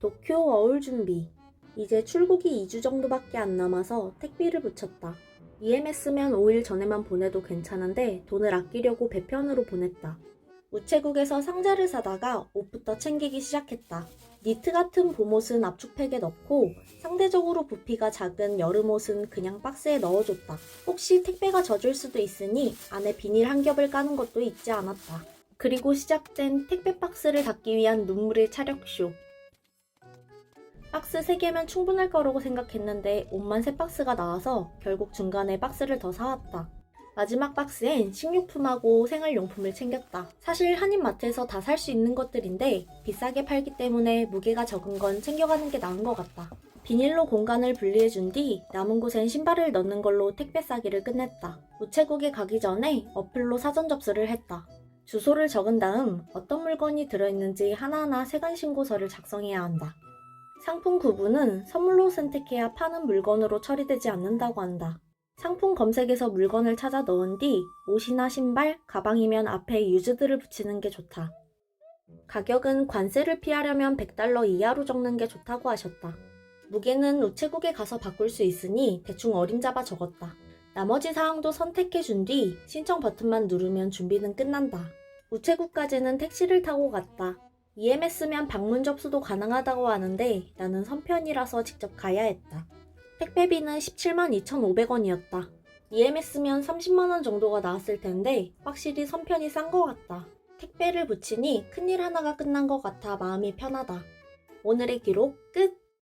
도쿄 어울 준비. 이제 출국이 2주 정도밖에 안 남아서 택비를 붙였다. EMS면 5일 전에만 보내도 괜찮은데 돈을 아끼려고 배편으로 보냈다. 우체국에서 상자를 사다가 옷부터 챙기기 시작했다. 니트 같은 봄옷은 압축팩에 넣고 상대적으로 부피가 작은 여름옷은 그냥 박스에 넣어줬다. 혹시 택배가 젖을 수도 있으니 안에 비닐 한 겹을 까는 것도 잊지 않았다. 그리고 시작된 택배 박스를 닫기 위한 눈물의 차력쇼. 박스 3개면 충분할 거라고 생각했는데 옷만 3박스가 나와서 결국 중간에 박스를 더 사왔다. 마지막 박스엔 식료품하고 생활용품을 챙겼다. 사실 한인마트에서 다 살 수 있는 것들인데 비싸게 팔기 때문에 무게가 적은 건 챙겨가는 게 나은 것 같다. 비닐로 공간을 분리해준 뒤 남은 곳엔 신발을 넣는 걸로 택배 싸기를 끝냈다. 우체국에 가기 전에 어플로 사전 접수를 했다. 주소를 적은 다음 어떤 물건이 들어있는지 하나하나 세관 신고서를 작성해야 한다. 상품 구분은 선물로 선택해야 파는 물건으로 처리되지 않는다고 한다. 상품 검색에서 물건을 찾아 넣은 뒤 옷이나 신발, 가방이면 앞에 유즈들을 붙이는 게 좋다. 가격은 관세를 피하려면 100달러 이하로 적는 게 좋다고 하셨다. 무게는 우체국에 가서 바꿀 수 있으니 대충 어림잡아 적었다. 나머지 사항도 선택해 준 뒤 신청 버튼만 누르면 준비는 끝난다. 우체국까지는 택시를 타고 갔다. EMS면 방문 접수도 가능하다고 하는데 나는 선편이라서 직접 가야 했다. 택배비는 17만 2,500원이었다. EMS면 30만원 정도가 나왔을 텐데 확실히 선편이 싼 것 같다. 택배를 붙이니 큰일 하나가 끝난 것 같아 마음이 편하다. 오늘의 기록 끝!